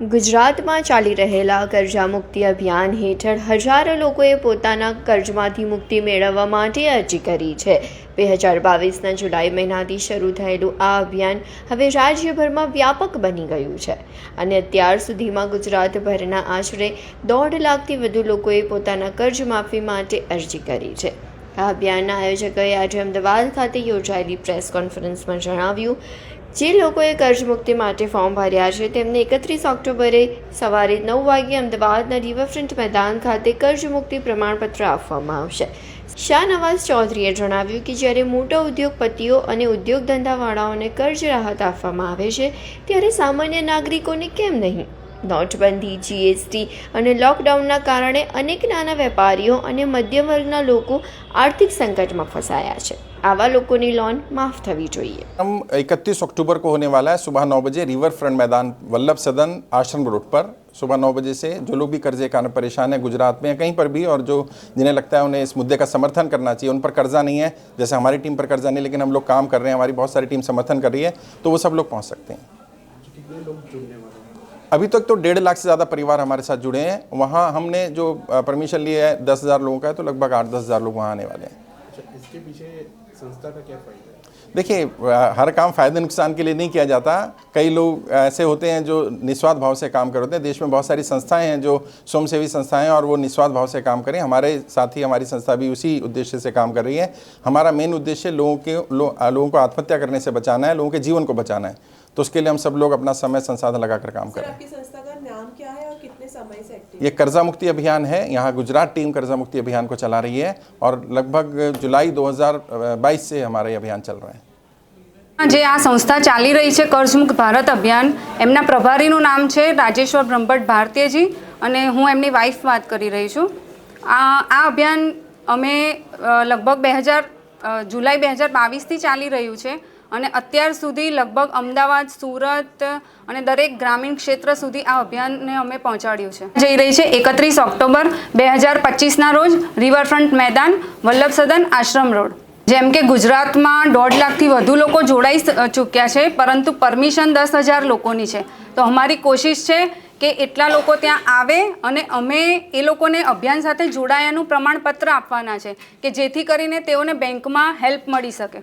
ગુજરાતમાં ચાલી રહેલા કરજા મુક્તિ અભિયાન હેઠળ હજારો લોકોએ પોતાના કર્જમાંથી મુક્તિ મેળવવા માટે અરજી કરી છે. બે હજાર બાવીસના જુલાઈ મહિનાથી શરૂ થયેલું આ અભિયાન હવે રાજ્યભરમાં વ્યાપક બની ગયું છે અને અત્યાર સુધીમાં ગુજરાતભરના આશરે દોઢ લાખથી વધુ લોકોએ પોતાના કર્જ માફી માટે અરજી કરી છે. આ અભિયાનના આયોજકોએ આજે અમદાવાદ ખાતે યોજાયેલી પ્રેસ કોન્ફરન્સમાં જણાવ્યું જે લોકોએ કર્જ મુક્તિ માટે ફોર્મ ભર્યા છે, તેમને એકત્રીસ ઓક્ટોબરે સવારે નવ વાગ્યે અમદાવાદના રિવરફ્રન્ટ મેદાન ખાતે કર્જ મુક્તિ પ્રમાણપત્ર આપવામાં આવશે. શાહનવાઝ ચૌધરીએ જણાવ્યું કે જ્યારે મોટા ઉદ્યોગપતિઓ અને ઉદ્યોગ ધંધાવાળાઓને કર્જ રાહત આપવામાં આવે છે, ત્યારે સામાન્ય નાગરિકોને કેમ નહીં? નોટબંધી જીએસટી અને લોકડાઉનના કારણે અનેક નાના વેપારીઓ અને મધ્યમ વર્ગના લોકો આર્થિક સંકટમાં ફસાયા છે આવા લોકોની લોન માફ થવી જોઈએ हम 31 अक्टूबर को होने वाला है सुबह नौ बजे रिवर फ्रंट मैदान वल्लभ सदन आश्रम रोड पर सुबह नौ बजे से जो लोग भी कर्जे के कारण परेशान है गुजरात में या कहीं पर भी और जो जिन्हें लगता है उन्हें इस मुद्दे का समर्थन करना चाहिए उन पर कर्जा नहीं है जैसे हमारी टीम पर कर्जा नहीं लेकिन हम लोग काम कर रहे हैं हमारी बहुत सारी टीम समर्थन कर रही है तो वो सब लोग पहुँच सकते हैं अभी तक तो डेढ़ लाख से ज़्यादा परिवार हमारे साथ जुड़े हैं। वहाँ हमने जो परमिशन लिया है दस हज़ार लोगों का है तो लगभग आठ दस हज़ार लोग वहाँ आने वाले हैं। अच्छा इसके पीछे संस्था का क्या फ़ायदा है? देखिए हर काम फ़ायदे नुकसान के लिए नहीं किया जाता। कई लोग ऐसे होते हैं जो निस्वार्थ भाव से काम करते हैं। देश में बहुत सारी संस्थाएँ हैं जो स्वयंसेवी संस्थाएँ हैं और वो निस्वार्थ भाव से काम करें। हमारे साथ ही हमारी संस्था भी उसी उद्देश्य से काम कर रही है। हमारा मेन उद्देश्य लोगों के लो, लोगों को आत्महत्या करने से बचाना है लोगों के जीवन को बचाना है। तो उसके लिए हम सब लोग अपना समय संसाधन लगाकर काम कर सर रहे हैं आपकी संस्था का नाम क्या है और कितने समय से एक्टिव ये कर्जा मुक्ति अभियान है यहाँ गुजरात टीम कर्जा मुक्ति अभियान को चला रही है और लगभग जुलाई 2022 से हमारा ये अभियान चल रहा है જે આ સંસ્થા ચાલી રહી છે કર્જમુક્ત ભારત અભિયાન એમના પ્રભારીનું નામ છે રાજેશ્વર બ્રહ્મભટ્ટ ભારતીયજી અને હું એમની વાઈફ વાત કરી રહી છું આ આ અભિયાન અમે અ, લગભગ બે હજાર જુલાઈ બે હજાર બાવીસથી ચાલી રહ્યું છે અને અત્યાર સુધી લગભગ અમદાવાદ, સુરત અને દરેક ગ્રામીણ ક્ષેત્ર સુધી આ અભિયાનને અમે પહોંચાડ્યું છે. જઈ રહી છે એકત્રીસ ઓક્ટોબર બે હજાર પચીસના રોજ રિવરફ્રન્ટ મેદાન, વલ્લભ સદન આશ્રમ રોડ. જેમ કે ગુજરાતમાં દોઢ લાખથી વધુ લોકો જોડાઈ ચૂક્યા છે, પરંતુ પરમિશન દસ હજાર લોકોની છે. તો અમારી કોશિશ છે કે એટલા લોકો ત્યાં આવે અને અમે એ લોકોને અભિયાન સાથે જોડાયાનું પ્રમાણપત્ર આપવાના છે કે જેથી કરીને તેઓને બેંકમાં હેલ્પ મળી શકે.